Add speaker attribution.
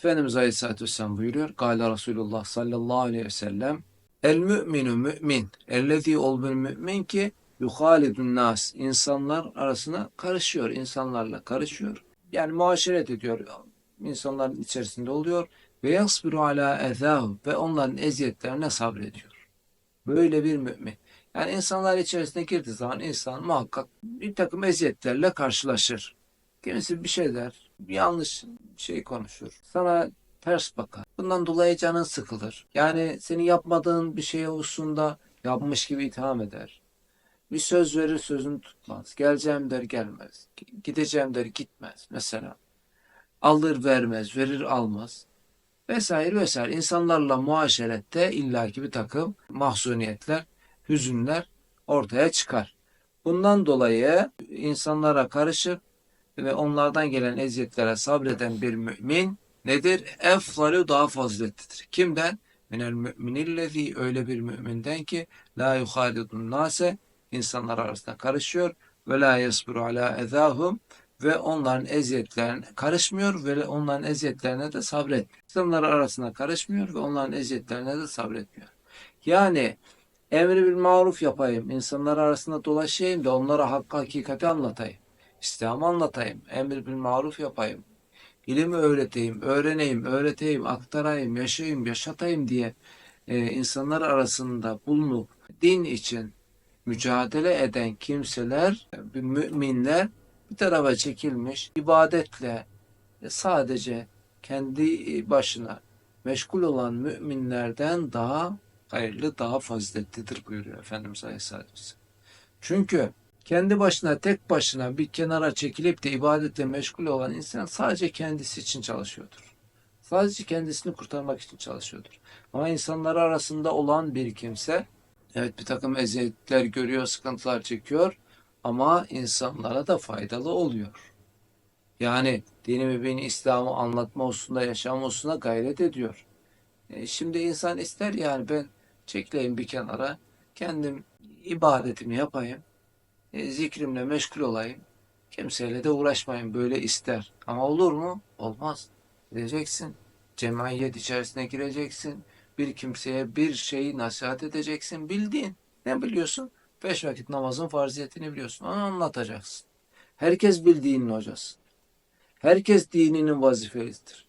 Speaker 1: Efendimiz Aleyhisselatü Vesselam buyuruyor. Gâle Resulullah sallallahu aleyhi ve sellem El mü'minu mü'min. Ellezî ol bir mü'min ki yuhalidun nas. İnsanlar arasına karışıyor. insanlarla karışıyor. Yani muaşeret ediyor. insanların içerisinde oluyor. Ve yasbiru ala ezâhu. Ve onların eziyetlerine sabrediyor. Böyle bir mümin. Yani insanlar içerisine girdiği zaman insan muhakkak bir takım eziyetlerle karşılaşır. Kimisi bir şey der, yanlış şey konuşur. Sana ters bakar. Bundan dolayı canın sıkılır. Yani senin yapmadığın bir şey hususunda yapmış gibi itham eder. Bir söz verir sözünü tutmaz. Geleceğim der gelmez. Gideceğim der gitmez mesela. Alır vermez, verir almaz. Vesaire vesaire. İnsanlarla muaşerette illaki bir takım mahzuniyetler, hüzünler ortaya çıkar. Bundan dolayı insanlara karışır ve onlardan gelen eziyetlere sabreden bir mümin nedir? Efzalu daha faziletlidir. Kimden? Minel müminillezî öyle bir müminden ki la yuhalidun nase insanlar arasında karışıyor ve la yasbiru ala ezahum ve onların eziyetlerine karışmıyor ve onların eziyetlerine de sabretmiyor. İnsanlar arasında karışmıyor ve onların eziyetlerine de sabretmiyor. Yani emri bil maruf yapayım, insanlar arasında dolaşayım da onlara hakkı hakikati anlatayım. İslam'ı anlatayım, emir bil maruf yapayım. İlimi öğreteyim, öğreneyim, öğreteyim, aktarayım, yaşayayım, yaşatayım diye e, insanlar arasında bulunup din için mücadele eden kimseler, müminler bir tarafa çekilmiş, ibadetle sadece kendi başına meşgul olan müminlerden daha hayırlı, daha faziletlidir buyuruyor Efendimiz Aleyhisselatü Vesselam. Çünkü kendi başına, tek başına bir kenara çekilip de ibadetle meşgul olan insan sadece kendisi için çalışıyordur. Sadece kendisini kurtarmak için çalışıyordur. Ama insanlar arasında olan bir kimse, evet bir takım eziyetler görüyor, sıkıntılar çekiyor ama insanlara da faydalı oluyor. Yani dini mübini İslam'ı anlatma hususunda, yaşam hususunda gayret ediyor. E, şimdi insan ister yani ben çekileyim bir kenara, kendim ibadetimi yapayım, e, zikrimle meşgul olayım, kimseyle de uğraşmayayım böyle ister. Ama olur mu? Olmaz. Gideceksin, cemiyet içerisine gireceksin, bir kimseye bir şeyi nasihat edeceksin, bildiğin. Ne biliyorsun? Beş vakit namazın farziyetini biliyorsun, onu anlatacaksın. Herkes bildiğinin hocası. Herkes dininin vazifelisidir.